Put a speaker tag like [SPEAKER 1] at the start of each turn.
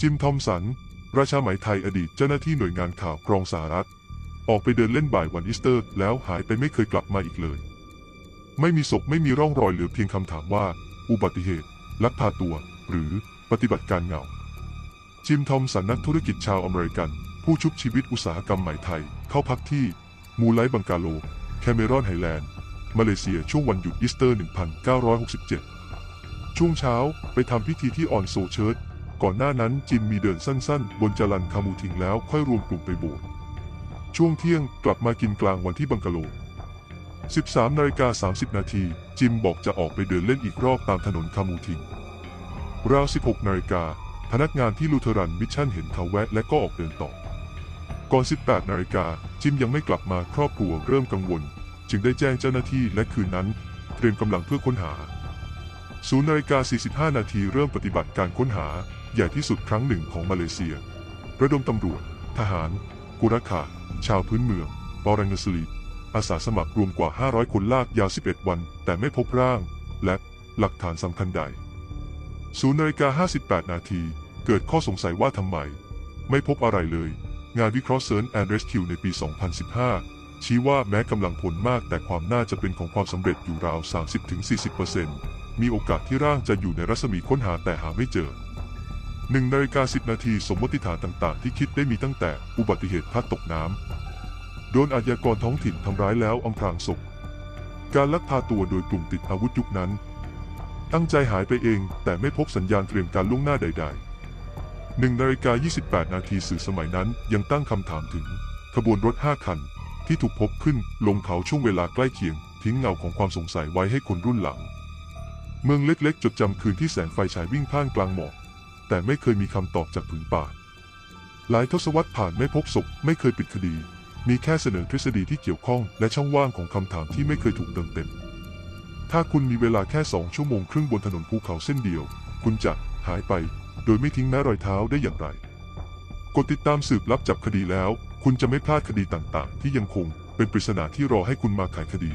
[SPEAKER 1] จิมทอมสัน ราชาไหมไทยอดีตเจ้าหน้าที่หน่วยงานข่าวกรองสหรัฐ ออกไปเดินเล่นบ่ายวันอีสเตอร์ แล้วหายไปไม่เคยกลับมาอีกเลย ไม่มีศพไม่มีร่องรอยเหลือเพียงคำถามว่า อุบัติเหตุ ลักพาตัว หรือปฏิบัติการเงา จิมทอมสันนักธุรกิจชาวอเมริกัน ผู้ชุบชีวิตอุตสาหกรรมใหม่ไทย เข้าพักที่มูไลท์บังกาโล แคเมรอนไฮแลนด์มาเลเซียช่วงวันหยุดอีสเตอร์ 1967 ช่วงเช้าไปทำพิธีที่ออนโซเชิร์ต ก่อนหน้านั้นจิมมีเดินสั้นๆ บนจรันคามูทิงแล้วค่อยรวมกลุ่มไปโบสถ์ช่วงเที่ยงกลับมากินกลางวันที่บังกาโล 13นาฬิกา30 นาที จิมบอกจะออกไปเดินเล่นอีกรอบตามถนนคามูทิง ราว 16นาฬิกาพนักงานที่ลูเทรันมิชชั่นเห็นเขาแวะและก็ออกเดินต่อ ก่อน 18นาฬิกาจิมยังไม่กลับมาครอบครัวเริ่มกังวล จึงได้แจ้งเจ้าหน้าที่และคืนนั้นเตรียมกำลังเพื่อค้นหา0นาฬิกา45 นาทีเริ่มปฏิบัติการค้นหา ใหญ่ที่สุดครั้งหนึ่งของมาเลเซีย ระดมตำรวจ ทหาร กุรขะชาวพื้นเมืองปอรังสลีอาสาสมัครรวมกว่า 500 คนลากยาว 11 วัน แต่ไม่พบร่าง และหลักฐานสำคัญใด0นาฬิกา58 นาที เกิดข้อสงสัยว่าทำไม ไม่พบอะไรเลย งานวิเคราะห์ Search and Rescue ในปี 2015 ชี้ว่าแม้กำลังผลมากแต่ความน่าจะเป็นของความสำเร็จอยู่ราว 30-40%มีโอกาสที่ร่างจะอยู่ในรัศมีค้นหาแต่หาไม่เจอ 1นาฬิกา10นาทีสมมติฐานต่างๆ ที่คิดได้มีตั้งแต่อุบัติเหตุพลัดตกน้ำโดนอาชญากรท้องถิ่นทำร้ายแล้วอำพรางศพการลักพาตัวโดยกลุ่มติดอาวุธยุคนั้น ตั้งใจหายไปเองแต่ไม่พบสัญญาณเตรียมการล่วงหน้าใด ๆ 1นาฬิกา28 นาทีสื่อสมัยนั้นยังตั้งคำถามถึง ขบวนรถ 5 คัน ที่ถูกพบขึ้นลงเขาช่วงเวลาใกล้เคียง ทิ้งเงาของความสงสัยไว้ให้คนรุ่นหลัง เมืองเล็กๆ จดจำคืนที่แสงไฟฉายวิ่งผ่านกลางหมอก แต่ไม่เคยมีคำตอบจากผืนป่า หลายทศวรรษผ่านไม่พบศพไม่เคยปิดคดี มีแค่เสนอทฤษฎีที่เกี่ยวข้องและช่องว่างของคำถามที่ไม่เคยถูกเติมเต็ม ถ้าคุณมีเวลาแค่สองชั่วโมงครึ่งบนถนนภูเขาเส้นเดียว คุณจะหายไป โดยไม่ทิ้งแม้รอยเท้าได้อย่างไร กดติดตามสืบลับจับคดีแล้ว คุณจะไม่พลาดคดีต่างๆ ที่ยังคงเป็นปริศนาที่รอให้คุณมาไขคดี